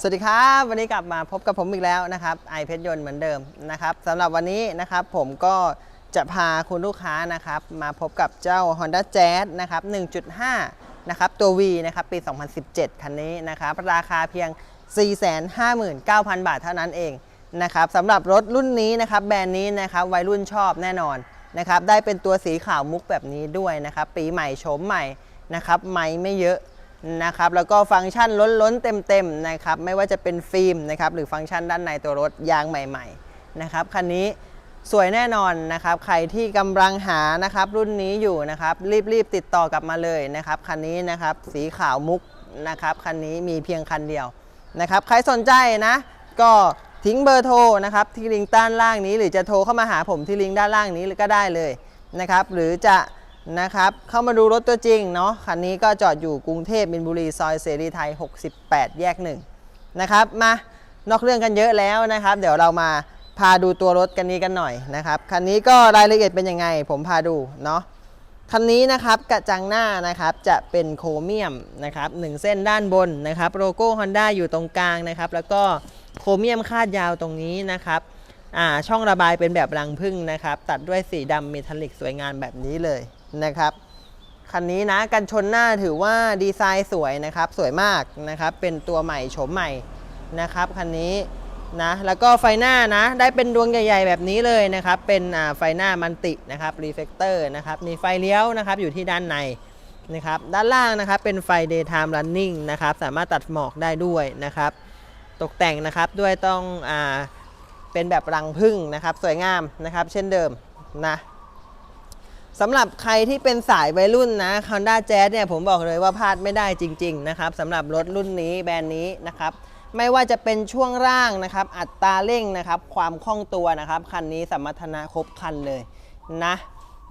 สวัสดีครับ วันนี้กลับมาพบกับผมอีกแล้วนะครับไอเพชรยนต์เหมือนเดิมนะครับสำหรับวันนี้นะครับผมก็จะพาคุณลูกค้านะครับมาพบกับเจ้า Honda Jazz นะครับ 1.5 นะครับตัว V นะครับปี 2017 คันนี้นะครับราคาเพียง 459,000 บาทเท่านั้นเองนะครับสำหรับรถรุ่นนี้นะครับแบรนด์นี้นะครับวัยรุ่นชอบแน่นอนนะครับได้เป็นตัวสีขาวมุกแบบนี้ด้วยนะครับปีใหม่โฉมใหม่นะครับไม่ไม่เยอะ นะครับแล้วก็ฟังก์ชันล้นๆเต็มๆนะครับไม่ว่าจะเป็นฟิล์มนะครับหรือฟังก์ชันด้านในตัวรถยางใหม่ๆนะครับคันนี้สวยแน่นอนนะครับใครที่กำลังหานะครับรุ่นนี้อยู่นะครับรีบๆติดต่อกลับมาเลยนะครับคันนี้นะครับสีขาวมุกนะครับคันนี้มีเพียงคันเดียวนะครับใครสนใจนะก็ทิ้งเบอร์โทรนะครับที่ลิงก์ด้านล่างนี้ หรือจะโทรเข้ามาหาผมที่ลิงก์ด้านล่างนี้ก็ได้เลยนะครับหรือจะ นะครับ เข้ามาดูรถตัวจริงเนาะคันนี้ก็จอดอยู่กรุงเทพมินบุรีซอยเสรีไทย 68 แยกหนึ่งนะครับมานอกเรื่องกันเยอะแล้วนะครับ เดี๋ยวเรามาพาดูตัวรถกันนี้กันหน่อยนะครับคันนี้ก็รายละเอียดเป็นยังไง ผมพาดูเนาะคันนี้นะครับกระจังหน้านะครับจะเป็นโครเมียมนะครับหนึ่งเส้นด้านบนนะครับโลโก้ Honda อยู่ตรงกลางนะครับ แล้วก็โครเมียมคาดยาวตรงนี้นะครับช่องระบายเป็นแบบรังพึ่งนะครับ ตัดด้วยสีดำเมทัลลิกสวยงามแบบนี้เลย นะครับคันนี้นะกันชนหน้าถือว่าดีไซน์สวยนะครับ สวยมากนะครับ เป็นตัวใหม่โฉมใหม่นะครับคันนี้นะแล้วก็ไฟหน้านะได้เป็นดวงใหญ่ ๆ แบบนี้เลยนะครับ เป็นไฟหน้ามันตินะครับรีเฟกเตอร์นะครับมีไฟเลี้ยวนะครับอยู่ที่ด้านในนะครับด้านล่างนะครับเป็นไฟ daytime running นะครับสามารถตัดหมอกได้ด้วยนะครับ ตกแต่งนะครับด้วยต้องอ่าเป็นแบบรังพึ่งนะครับ สวยงามนะครับ เช่นเดิมนะ สำหรับใครที่เป็นสายวัยรุ่นนะ Honda Jazz เนี่ยผมบอกเลยว่าพลาดไม่ได้จริง ๆ นะครับสำหรับรถรุ่นนี้แบรนด์นี้นะครับไม่ว่าจะเป็นช่วงร่างนะครับ อัตราเร่งนะครับ ความคล่องตัวนะครับ คันนี้สมรรถนะครบคันเลยนะ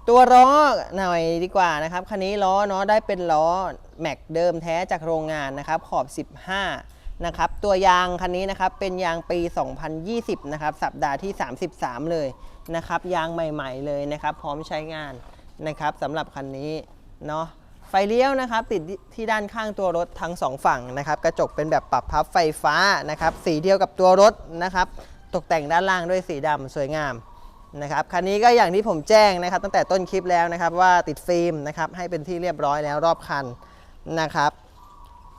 ตัวล้อหน่อยดีกว่านะครับ คันนี้ล้อเนาะได้เป็นล้อแม็กเดิมแท้จากโรงงานนะครับ ขอบ 15 นะครับ ตัวยางคันนี้นะครับเป็นยางปี 2020 นะครับ สัปดาห์ที่ 33 เลยนะครับ ยางใหม่ ๆ เลยนะครับ พร้อมใช้งานนะครับสำหรับคันนี้เนาะไฟเลี้ยวนะครับ ติดที่ด้านข้างตัวรถทั้งสองฝั่งนะครับ กระจกเป็นแบบปรับพับไฟฟ้านะครับ สีเดียวกับตัวรถนะครับ ตกแต่งด้านล่างด้วยสีดำสวยงามนะครับคันนี้ก็อย่างที่ผมแจ้งนะครับ ตั้งแต่ต้นคลิปแล้วนะครับว่าติดฟิล์มนะครับให้เป็นที่เรียบร้อยแล้วรอบคันนะครับ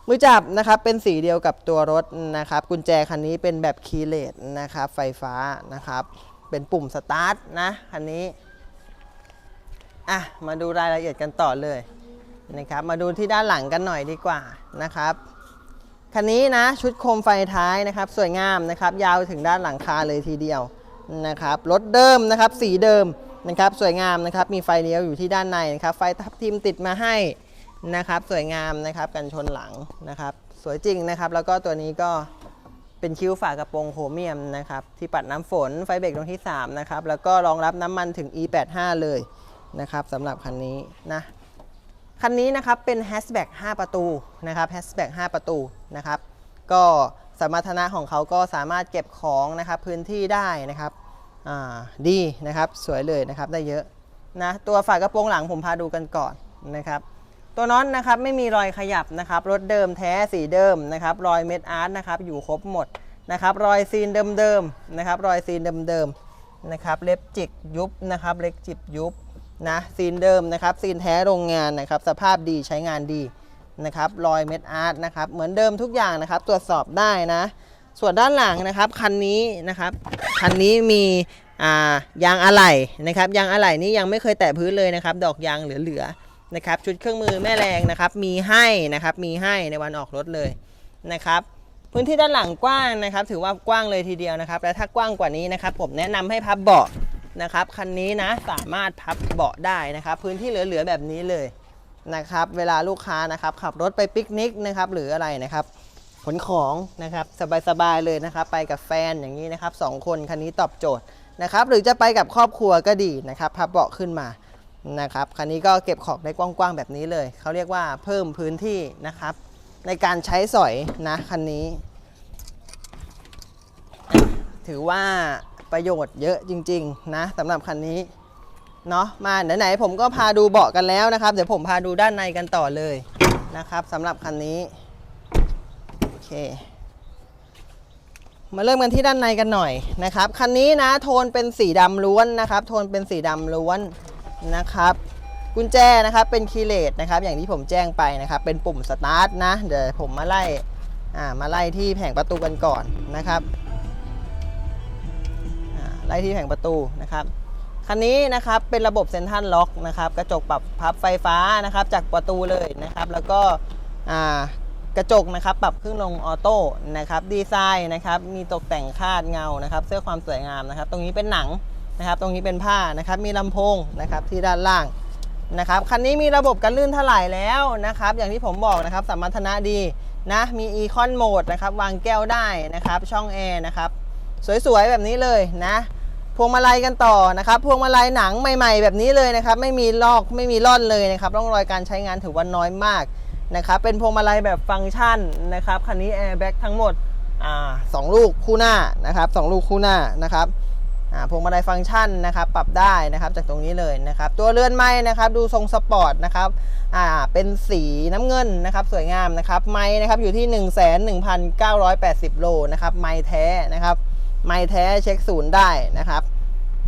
มือจับนะครับเป็นสีเดียวกับตัวรถนะครับ กุญแจคันนี้เป็นแบบคีย์เลสนะครับไฟฟ้านะครับ เป็นปุ่มสตาร์ทนะคันนี้อะมาดูรายละเอียดกันต่อเลยนะครับ มาดูที่ด้านหลังกันหน่อยดีกว่านะครับคันนี้นะชุดโคมไฟท้ายนะครับ สวยงามนะครับ ยาวถึงด้านหลังคาเลยทีเดียวนะครับรถเดิมนะครับ สีเดิมนะครับ สวยงามนะครับ มีไฟเลี้ยวอยู่ที่ด้านในนะครับ ไฟทับทิมติดมาให้ นะครับสวยงามนะครับกันชนหลังนะครับ สวยจริงนะครับ แล้วก็ตัวนี้ก็เป็นคิ้วฝากระโปรงโครเมียมนะครับ ที่ปัดน้ำฝนไฟเบรกตรงที่ 3 นะครับ แล้วก็รองรับน้ำมันถึง E85 เลยนะครับสำหรับคันนี้นะคันนี้นะครับเป็นแฮชแบ็ก5ประตูนะครับแฮชแบ็ก5ประตูนะครับ ก็สมรรถนะของเขาก็สามารถเก็บของนะครับพื้นที่ได้นะครับดีนะครับสวยเลยนะครับได้เยอะนะตัวฝากระโปรงหลังผมพาดูกันก่อนนะครับ ตัวน็อตนะครับไม่มีรอยขยับนะครับรถเดิมแท้สีเดิมนะครับรอยเม็ดอาร์ตนะครับอยู่ครบหมดนะครับรอยซีนเดิมๆนะครับรอยซีนเดิมๆนะครับเล็บจิกยุบนะครับเล็บจิบยุบนะซีนเดิมนะครับซีนแท้โรงงานนะครับสภาพดีใช้งานดีนะครับรอยเม็ดอาร์ตนะครับเหมือนเดิมทุกอย่างนะครับตรวจสอบได้นะ ส่วนด้านหลังนะครับคันนี้นะครับคันนี้มีอ่ายางอะไหล่นะครับยางอะไหล่นี้ยังไม่เคยแตะพื้นเลยนะครับดอกยางเหลือๆ นะครับชุดเครื่องมือแม่แรงนะครับมีให้นะครับมีให้ในวันออกรถเลยนะครับพื้นที่ด้านหลังกว้างนะครับ ถือว่ากว้างเลยทีเดียวนะครับ และถ้ากว้างกว่านี้นะครับ ผมแนะนำให้พับเบาะนะครับคันนี้นะสามารถพับเบาะได้นะครับ พื้นที่เหลือๆแบบนี้เลยนะครับ เวลาลูกค้านะครับขับรถไปปิกนิกนะครับ หรืออะไรนะครับขนของนะครับสบายๆเลยนะครับ ไปกับแฟนอย่างนี้นะครับสองคนคันนี้ตอบโจทย์นะครับ หรือจะไปกับครอบครัวก็ดีนะครับ พับเบาะขึ้นมา นะครับคันนี้ก็เก็บของได้กว้างๆแบบนี้เลย เขาเรียกว่าเพิ่มพื้นที่นะครับ ในการใช้สอยนะคันนี้ ถือว่าประโยชน์เยอะจริง ๆ นะสำหรับคันนี้เนาะมาไหนๆผมก็พาดูเบาะกันแล้วนะครับ เดี๋ยวผมพาดูด้านในกันต่อเลยนะครับสำหรับคันนี้โอเคมาเริ่มกันที่ด้านในกันหน่อยนะครับคันนี้นะโทนเป็นสีดำล้วนนะครับ โทนเป็นสีดำล้วน นะครับ กุญแจนะครับเป็นคีเลสนะครับ อย่างที่ผมแจ้งไปนะครับ เป็นปุ่มสตาร์ทนะ เดี๋ยวผมมาไล่อ่ามาไล่ที่แผงประตูกันก่อนนะครับไล่ที่แผงประตูนะครับคันนี้นะครับเป็นระบบเซนทรัลล็อกนะครับ กระจกปรับพับไฟฟ้านะครับ จากประตูเลยนะครับ แล้วก็อ่ากระจกนะครับ ปรับเครื่งลงออโต้นะครับ ดีไซน์นะครับ มีตกแต่งคาดเงานะครับ เสื้อความสวยงามนะครับ ตรงนี้เป็นหนัง นะครับ ตรงนี้เป็นผ้านะครับ มีลำโพงนะครับที่ด้านล่างนะครับ คันนี้มีระบบกันลื่นถลายแล้วนะครับ อย่างที่ผมบอกนะครับ สมรรถนะดีนะ มีอีคอนโหมดนะครับ วางแก้วได้นะครับ ช่องแอร์นะครับ สวยๆ แบบนี้เลยนะ พวงมาลัยกันต่อนะครับ พวงมาลัยหนังใหม่ ๆ แบบนี้เลยนะครับ ไม่มีลอก ไม่มีร่อนเลยนะครับ ร่องรอยการใช้งานถือว่าน้อยมากนะครับ เป็นพวงมาลัยแบบฟังก์ชันนะครับ คันนี้แอร์แบ็กทั้งหมด อ่าสองลูกคู่หน้านะครับสองลูกคู่หน้านะครับ พวงมาลัยฟังก์ชันนะครับปรับได้นะครับจากตรงนี้เลยนะครับ ตัวเรือนไม้นะครับดูทรงสปอร์ตนะครับเป็นสีน้ำเงินนะครับสวยงามนะครับไม้นะครับอยู่ที่ 1 1 9 8 0 โลนะครับไม้แท้นะครับไม่แท้เช็คศูนย์ได้นะครับ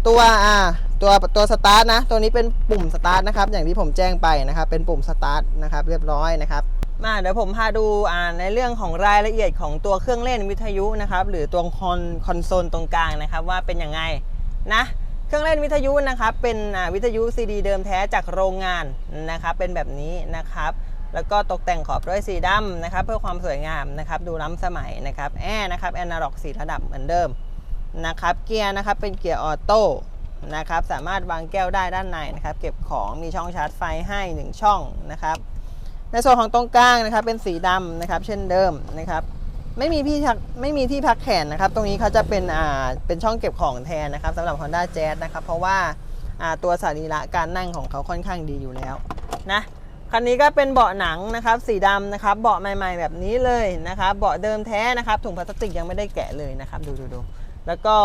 ตัวอ่าตัวตัวสตาร์ทนะตัวนี้เป็นปุ่มสตาร์ทนะครับอย่างที่ผมแจ้งไปนะครับเป็นปุ่มสตาร์ทนะครับเรียบร้อยนะครับ มาเดี๋ยวผมพาดูอ่าในเรื่องของรายละเอียดของตัวเครื่องเล่นวิทยุนะครับ หรือตัวคอนคอนโซลตรงกลางนะครับ ว่าเป็นยังไงนะเครื่องเล่นวิทยุนะครับ เป็นวิทยุซีดีเดิมแท้จากโรงงานนะครับ เป็นแบบนี้นะครับ แล้วก็ตกแต่งขอบด้วยสีดำนะครับ เพื่อความสวยงามนะครับ ดูล้ำสมัยนะครับแอร์นะครับแอนาล็อกสีระดับเหมือนเดิมนะครับ เกียร์นะครับเป็นเกียร์ออโต้นะครับ สามารถวางแก้วได้ด้านในนะครับ เก็บของมีช่องชาร์จไฟให้ 1 ช่องนะครับ ในส่วนของตรงกลางนะครับเป็นสีดำนะครับ เช่นเดิมนะครับ ไม่มีที่พักไม่มีที่พักแขนนะครับ ตรงนี้เขาจะเป็นอ่าเป็นช่องเก็บของแทนนะครับสำหรับ Honda Jazz นะครับ เพราะว่าอ่าตัวสรีระการนั่งของเขาค่อนข้างดีอยู่แล้วนะคันนี้ก็เป็นเบาะหนังนะครับ สีดำนะครับ เบาะใหม่ ๆ แบบนี้เลยนะครับ เบาะเดิมแท้นะครับถุงพลาสติกยังไม่ได้แกะเลยนะครับ ดูดูดูแล้วก็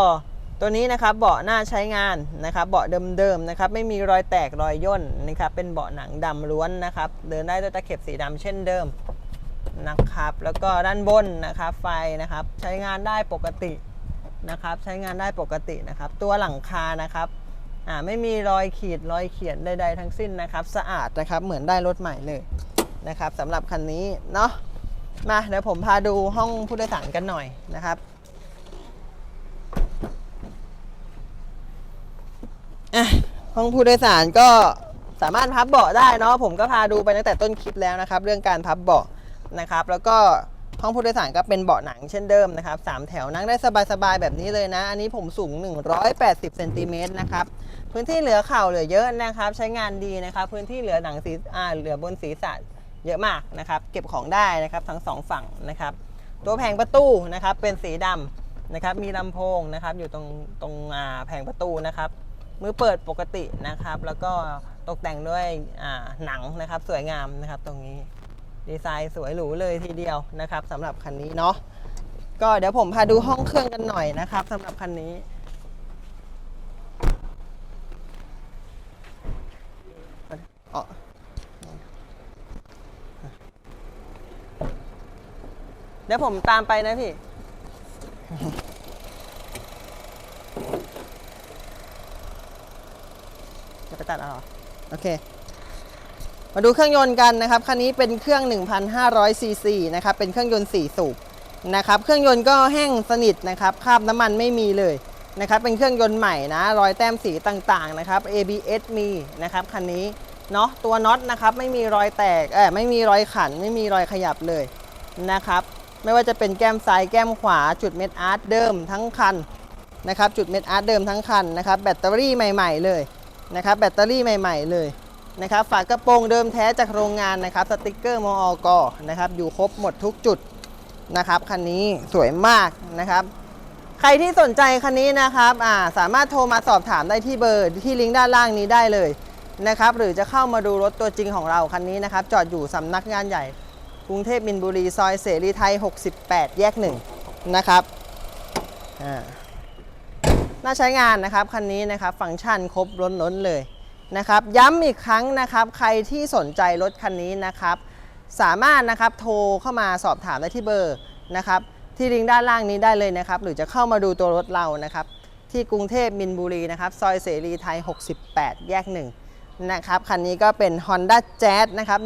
ตัวนี้นะครับเบาะหน้าใช้งานนะครับเบาะเดิมๆนะครับไม่มีรอยแตกรอยย่นนะครับเป็นเบาะหนังดำล้วนนะครับเดินได้ด้วยตะเข็บสีดำเช่นเดิมนะครับแล้วก็ด้านบนนะครับไฟนะครับใช้งานได้ปกตินะครับใช้งานได้ปกตินะครับ ตัวหลังคานะครับอ่าไม่มีรอยขีดรอยเขียนใดๆทั้งสิ้นนะครับสะอาดนะครับเหมือนได้รถใหม่เลยนะครับสำหรับคันนี้เนาะมาเดี๋ยวผมพาดูห้องผู้โดยสารกันหน่อยนะครับ อะห้องผู้โดยสารก็สามารถพับเบาะได้เนาะผมก็พาดูไปตั้งแต่ต้นคลิปแล้วนะครับ เรื่องการพับเบาะนะครับ แล้วก็ห้องผู้โดยสารก็เป็นเบาะหนังเช่นเดิมนะครับสามแถวนั่งได้สบายๆแบบนี้เลยนะ อันนี้ผมสูง 180เซนติเมตรนะครับพื้นที่เหลือเข่าเหลือเยอะนะครับ ใช้งานดีนะครับ พื้นที่เหลือหนังศีรอ่าเหลือบนศีรษะเยอะมากนะครับ เก็บของได้นะครับทั้งสองฝั่งนะครับ ตัวแผงประตูนะครับเป็นสีดำนะครับ มีลำโพงนะครับ อยู่ตรงตรงอ่าแผงประตูนะครับ มือเปิดปกตินะครับ แล้วก็ตกแต่งด้วยหนังนะครับ สวยงามนะครับ ตรงนี้ดีไซน์สวยหรูเลยทีเดียวนะครับสำหรับคันนี้เนาะก็เดี๋ยวผมพาดูห้องเครื่องกันหน่อยนะครับสำหรับคันนี้อ๋อเดี๋ยวผมตามไปนะพี่ จะไปตัดเอาเหรอโอเค มาดูเครื่องยนต์กันนะครับ คันนี้เป็นเครื่อง 1,500ซีซีนะครับ เป็นเครื่องยนต์ 4 สูบนะครับ เครื่องยนต์ก็แห้งสนิทนะครับ คราบน้ำมันไม่มีเลยนะครับ เป็นเครื่องยนต์ใหม่นะ รอยแต้มสีต่างๆนะครับ ABS มีนะครับคันนี้เนาะ ตัวน็อตนะครับไม่มีรอยแตก เออไม่มีรอยขัน ไม่มีรอยขยับเลยนะครับ ไม่ว่าจะเป็นแก้มซ้ายแก้มขวาจุดเม็ดอาร์ตเดิมทั้งคันนะครับ จุดเม็ดอาร์ตเดิมทั้งคันนะครับ แบตเตอรี่ใหม่ ๆ เลย นะครับแบตเตอรี่ใหม่ ๆ เลยนะครับฝากระโปรงเดิมแท้จากโรงงานนะครับสติกเกอร์มออกนะครับอยู่ครบหมดทุกจุดนะครับคันนี้สวยมากนะครับใครที่สนใจคันนี้นะครับอ่าสามารถโทรมาสอบถามได้ที่เบอร์ที่ลิงก์ด้านล่างนี้ได้เลยนะครับหรือจะเข้ามาดูรถตัวจริงของเราคันนี้นะครับจอดอยู่สำนักงานใหญ่กรุงเทพมินบุรีซอยเสรีไทย 68 แยกหนึ่งนะครับอ่า น่าใช้งานนะครับคันนี้นะครับฟังก์ชันครบล้นๆเลยนะครับย้ำอีกครั้งนะครับใครที่สนใจรถคันนี้นะครับ สามารถนะครับโทรเข้ามาสอบถามได้ที่เบอร์นะครับที่ลิงก์ด้านล่างนี้ได้เลยนะครับ หรือจะเข้ามาดูตัวรถเรานะครับ ที่กรุงเทพมินบุรีนะครับซอยเสรีไทย 68 แยก1นะครับคันนี้ก็เป็น Honda Jazz นะครับ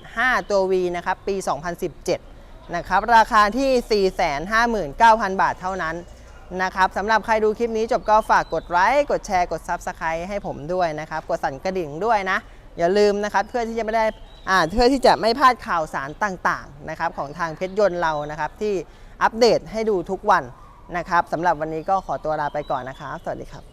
1.5 ตัว V นะครับปี 2017 นะครับราคาที่ 459,000 บาทเท่านั้น นะครับสำหรับใครดูคลิปนี้จบก็ฝากกดไลค์กดแชร์กด Subscribe ให้ผมด้วยนะครับ กดสั่นกระดิ่งด้วยนะ อย่าลืมนะครับเพื่อที่จะไม่ได้อ่าเพื่อที่จะไม่พลาดข่าวสารต่างๆนะครับของทางเพชรยนต์เรานะครับ ที่อัปเดตให้ดูทุกวันนะครับสำหรับวันนี้ก็ขอตัวลาไปก่อนนะครับ สวัสดีครับ